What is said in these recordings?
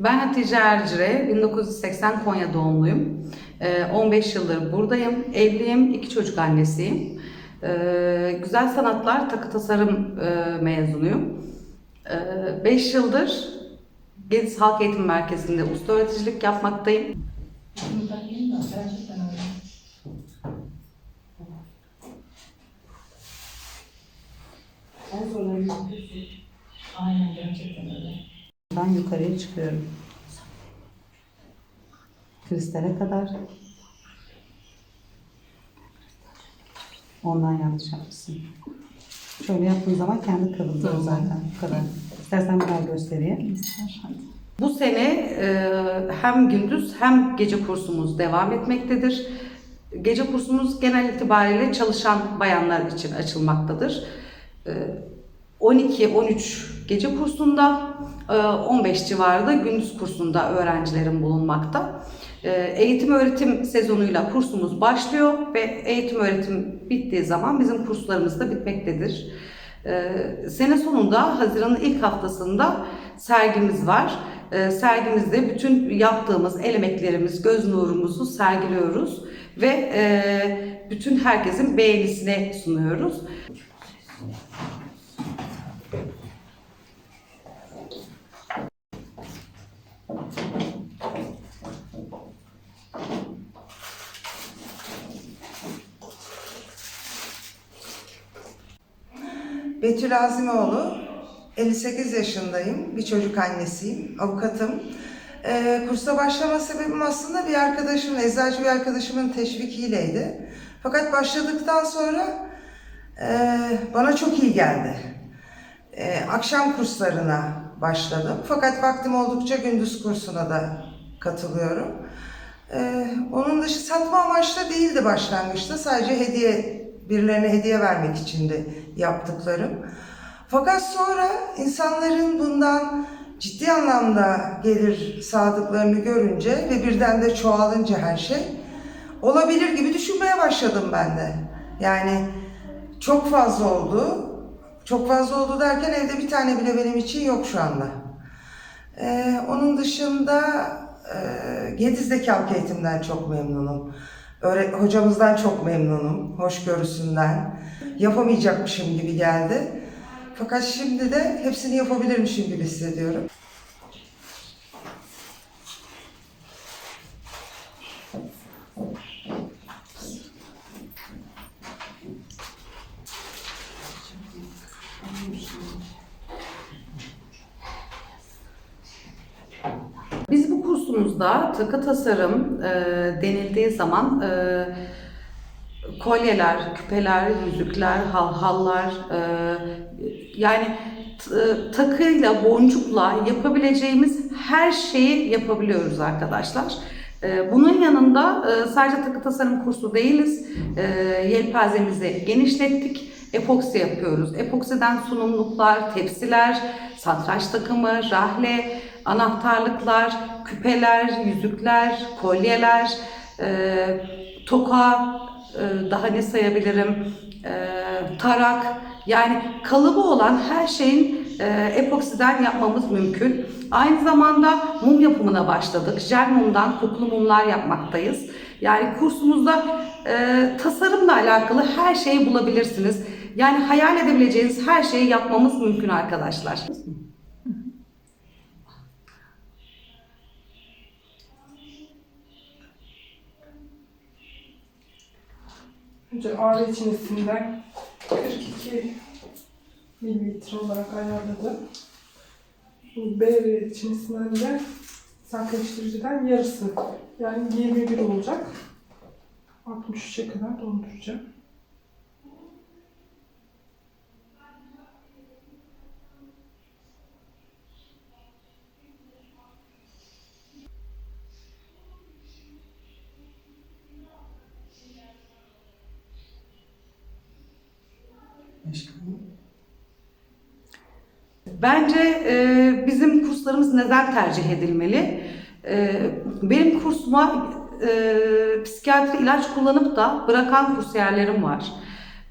Ben Hatice Ercire, 1980 Konya doğumluyum. Ee, 15 yıldır buradayım, evliyim, iki çocuk annesiyim. Ee, Güzel Sanatlar Takı Tasarım e, mezunuyum. 5 yıldır Gediz Halk Eğitim Merkezi'nde usta öğreticilik yapmaktayım. En zorları Aynen gerçekten öyle. Ben yukarıya çıkıyorum. Kristale kadar. Ondan yanlış yapmışsın. Şöyle yaptığın zaman kendi kırılıyor zaten. Bu kadar. İstersen bir daha göstereyim. Bu sene e, hem gündüz hem gece kursumuz devam etmektedir. Gece kursumuz genel itibariyle çalışan bayanlar için açılmaktadır. E, 12-13 gece kursunda, e, 15 civarında gündüz kursunda öğrencilerim bulunmakta. E, Eğitim öğretim sezonuyla kursumuz başlıyor ve eğitim öğretim bittiği zaman bizim kurslarımız da bitmektedir. E, Sene sonunda Haziran'ın ilk haftasında sergimiz var. E, Sergimizde bütün yaptığımız el emeklerimiz, göz nurumuzu sergiliyoruz ve e, bütün herkesin beğenisine sunuyoruz. Betül Azimoğlu, 58 yaşındayım, bir çocuk annesiyim, avukatım. Ee, kursa başlama sebebim aslında bir arkadaşım, eczacı bir arkadaşımın teşvikiyleydi. Fakat başladıktan sonra e, bana çok iyi geldi. E, akşam kurslarına başladım. Fakat vaktim oldukça gündüz kursuna da katılıyorum. E, onun dışı satma amaçlı değildi başlangıçta. Sadece hediye, birilerine hediye vermek içindi yaptıklarım. Fakat sonra insanların bundan ciddi anlamda gelir sağladıklarını görünce ve birden de çoğalınca her şey olabilir gibi düşünmeye başladım ben de. Yani çok fazla oldu. Çok fazla oldu derken evde bir tane bile benim için yok şu anda. Ee, onun dışında e, Gediz'deki halk eğitimden çok memnunum. Öğret hocamızdan çok memnunum. Hoşgörüsünden. Yapamayacakmışım gibi geldi. Fakat şimdi de hepsini yapabilirmişim gibi hissediyorum. Biz bu kursumuzda takı tasarım e, denildiği zaman e, kolyeler, küpeler, yüzükler, hal hallar e, yani t- takıyla, boncukla yapabileceğimiz her şeyi yapabiliyoruz arkadaşlar. E, Bunun yanında e, sadece takı tasarım kursu değiliz. E, Yelpazemizi genişlettik. Epoksi yapıyoruz. Epoksiden sunumluklar, tepsiler, satranç takımı, rahle, anahtarlıklar, küpeler, yüzükler, kolyeler, e, toka, e, daha ne sayabilirim, e, tarak, yani kalıbı olan her şeyin e, epoksiden yapmamız mümkün. Aynı zamanda mum yapımına başladık. Jel mumdan kokulu mumlar yapmaktayız. Yani kursumuzda e, tasarımla alakalı her şeyi bulabilirsiniz. Yani hayal edebileceğiniz her şeyi yapmamız mümkün arkadaşlar. Önce ağrı çinesinden 42 mililitre olarak ayarladım. Bu B çinesinden de sakinleştiriciden yarısı. Yani 21 olacak. 63'e kadar donduracağım. Bence e, bizim kurslarımız neden tercih edilmeli? E, benim kursuma e, psikiyatri ilaç kullanıp da bırakan kursiyerlerim var.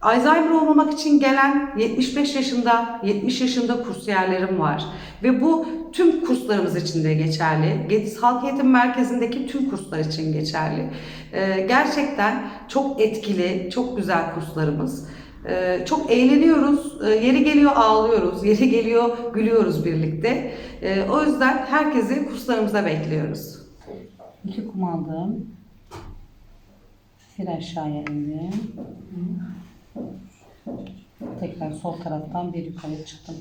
Alzheimer olmamak için gelen 75 yaşında, 70 yaşında kursiyerlerim var. Ve bu tüm kurslarımız için de geçerli. Gediz Halk Eğitim Merkezi'ndeki tüm kurslar için geçerli. Ee, gerçekten çok etkili, çok güzel kurslarımız. Ee, çok eğleniyoruz. Ee, yeri geliyor ağlıyoruz, yeri geliyor gülüyoruz birlikte. Ee, o yüzden herkesi kurslarımıza bekliyoruz. İki kum aldım. Bir aşağıya indim. Tekrar sol taraftan bir yukarı çıktım.